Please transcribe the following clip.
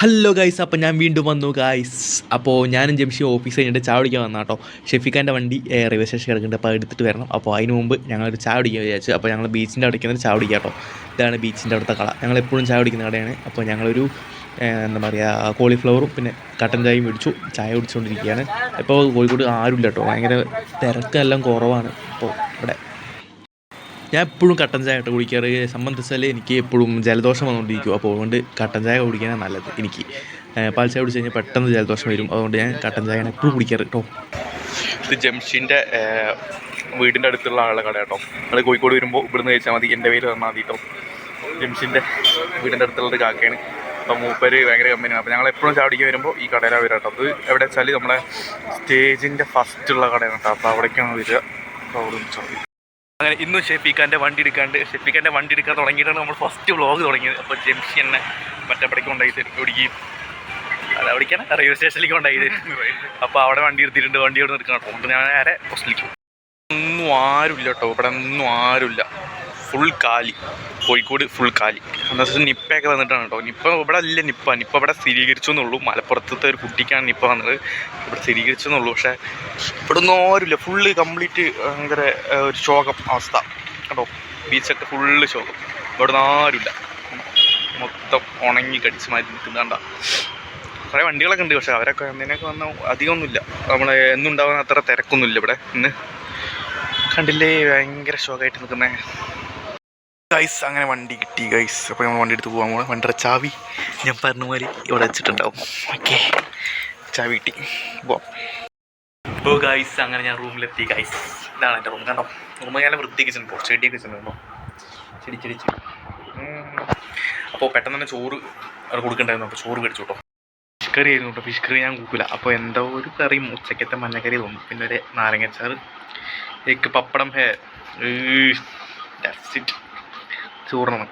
Hello guys അപ്പോൾ ഞാൻ വീണ്ടും വന്നു ഗൈസ് അപ്പോൾ ഞാനും ജംഷി ഓഫീസ് കഴിഞ്ഞിട്ട് ചായ കുടിക്കാൻ വന്ന കേട്ടോ ഷെഫിക്കാന്റെ വണ്ടി റെയിൽവേ സ്റ്റേഷൻ കിടക്കുന്നുണ്ട്. അപ്പോൾ എടുത്തിട്ട് വരണം. അപ്പോൾ അതിന് മുമ്പ് ഞങ്ങളൊരു ചായ കുടിക്കാൻ വിചാരിച്ചു. അപ്പോൾ ഞങ്ങൾ ബീച്ചിന്റെ അവിടേക്ക് ചായ കുടിക്കാം കേട്ടോ ഇതാണ് ബീച്ചിന്റെ അവിടുത്തെ കള. ഞങ്ങൾ എപ്പോഴും ചായ കടയാണ്. അപ്പോൾ ഞങ്ങളൊരു എന്താ പറയുക കോളിഫ്ലവറും പിന്നെ കട്ടൻ ചായയും മേടിച്ചു. ചായ കുടിച്ചുകൊണ്ടിരിക്കുകയാണ് ഇപ്പോൾ കോഴിക്കോട് ആരുമില്ല കേട്ടോ ഭയങ്കര തിരക്കെല്ലാം കുറവാണ്. അപ്പോൾ ഇവിടെ ഞാൻ എപ്പോഴും കട്ടൻ ചായ കേട്ടോ കുടിക്കാറ്. സംബന്ധിച്ചാൽ എനിക്ക് എപ്പോഴും ജലദോഷം വന്നുകൊണ്ടിരിക്കും. അപ്പോൾ അതുകൊണ്ട് കട്ടൻ ചായ കുടിക്കാനാണ് നല്ലത് എനിക്ക്. പാൽ ചായ കുടിച്ച് കഴിഞ്ഞാൽ പെട്ടെന്ന് ജലദോഷം വരും. അതുകൊണ്ട് ഞാൻ കട്ടൻ ചായയാണ് എപ്പോഴും കുടിക്കാറ് കേട്ടോ ഇത് ജംഷിന്റെ വീടിന്റെ അടുത്തുള്ള ആളുടെ കട കേട്ടോ നമ്മൾ കോഴിക്കോട് വരുമ്പോൾ ഇവിടുന്ന് കഴിച്ചാൽ മതി. എന്റെ പേര് തന്നാൽ മതി കേട്ടോ ജംഷിന്റെ വീടിന്റെ അടുത്തുള്ള ഒരു കാക്കയാണ്. അപ്പോൾ മൂപ്പര് ഭയങ്കര കമ്പനിയാണ്. അപ്പോൾ ഞങ്ങൾ എപ്പോഴും ചാടിക്ക് വരുമ്പോൾ ഈ കടയിലാണ് വരിക കേട്ടോ അത് എവിടെ വെച്ചാൽ നമ്മുടെ സ്റ്റേജിന്റെ ഫസ്റ്റുള്ള കടയാണ് കേട്ടോ അപ്പോൾ അവിടേക്കാണ് വരിക. അപ്പോൾ അവിടെ അങ്ങനെ ഇന്നും ഷെഫീഖാന്റെ വണ്ടി എടുക്കാണ്ട് ഷെഫീഖാന്റെ വണ്ടി എടുക്കാൻ തുടങ്ങിയിട്ടാണ് നമ്മൾ ഫസ്റ്റ് വ്ളോഗ് തുടങ്ങിയത്. അപ്പോൾ ജംഷി എന്നെ മറ്റപ്പടയ്ക്ക് കൊണ്ടായിട്ട് ഓടിക്കുകയും അത് അവിടേക്കാണ് റെയിൽവേ സ്റ്റേഷനിലേക്ക് കൊണ്ടായത് അപ്പോൾ അവിടെ വണ്ടി എടുത്തിട്ടുണ്ട് വണ്ടി അവിടെ കേട്ടോ അപ്പോൾ ഞാൻ നേരെ ഹോസ്റ്റലിലേക്ക് ഒന്നും ആരുമില്ല കേട്ടോ ഇവിടെ ഒന്നും ആരുമില്ല. ഫുൾ കാലി. കോഴിക്കോട് ഫുൾ കാലി. എന്താ വെച്ചാൽ നിപ്പയൊക്കെ വന്നിട്ടാണ് കേട്ടോ. നിപ്പ ഇവിടെ അല്ല നിപ്പ. നിപ്പ ഇവിടെ സ്ഥിരീകരിച്ചു എന്നുള്ളൂ മലപ്പുറത്തത്തെ ഒരു കുട്ടിക്കാണ് നിപ്പ വന്നത് ഇവിടെ സ്ഥിരീകരിച്ചു എന്നുള്ളൂ പക്ഷേ ഇവിടെ ഒന്നും ആരുമില്ല. ഫുള്ള് കംപ്ലീറ്റ് ഭയങ്കര ഒരു ശോകം അവസ്ഥ. കേട്ടോ ബീച്ചൊക്കെ ഫുള്ള് ശോകം. ഇവിടെ നിന്ന് ആരുമില്ല. മൊത്തം ഉണങ്ങി കടിച്ച് മാറ്റി നിൽക്കുന്നുണ്ട കുറേ വണ്ടികളൊക്കെ ഉണ്ട്. പക്ഷേ അവരൊക്കെ എന്തിനൊക്കെ വന്ന അധികമൊന്നുമില്ല. നമ്മൾ എന്നുണ്ടാവുന്ന അത്ര തിരക്കൊന്നുമില്ല ഇവിടെ. ഇന്ന് കണ്ടില്ലേ? ഭയങ്കര ശോകമായിട്ട് നിൽക്കുന്നേ. ഗൈസ് അങ്ങനെ വണ്ടി കിട്ടി ഗൈസ് അപ്പോൾ നമ്മൾ വണ്ടി എടുത്ത് പോകാൻ പോകണം വണ്ടിയുടെ ചാവി ഞാൻ പറഞ്ഞ മാതിരി ഇവിടെ വെച്ചിട്ടുണ്ടാവും. ഓക്കെ ചാവി കിട്ടി. പോവാം. ഇപ്പോൾ ഗൈസ് അങ്ങനെ ഞാൻ റൂമിലെത്തി ഗൈസ് ഇതാണ് എന്റെ റൂം. കണ്ടോ? റൂം ഞാൻ വൃത്തിക്ക് കേട്ടോ ചെടിയൊക്കെ വെച്ചിട്ടുണ്ടോ ചെടി ചെടി ചെടി. അപ്പോൾ പെട്ടെന്ന് തന്നെ ചോറ് കൊടുക്കണ്ടായിരുന്നു. അപ്പോൾ ചോറ് മേടിച്ചു കേട്ടോ. ഫിഷ് കറി ആയിരുന്നു കേട്ടോ. ഫിഷ് കറി ഞാൻ കൂട്ടില്ല അപ്പോൾ എന്തോ ഒരു കറി ഉച്ചക്കത്തെ മഞ്ഞക്കറി തോന്നും പിന്നെ ഒരു നാരങ്ങച്ചാറ് എക്ക് പപ്പടം ഹേ. ഇറ്റ് ചോറിനാണ്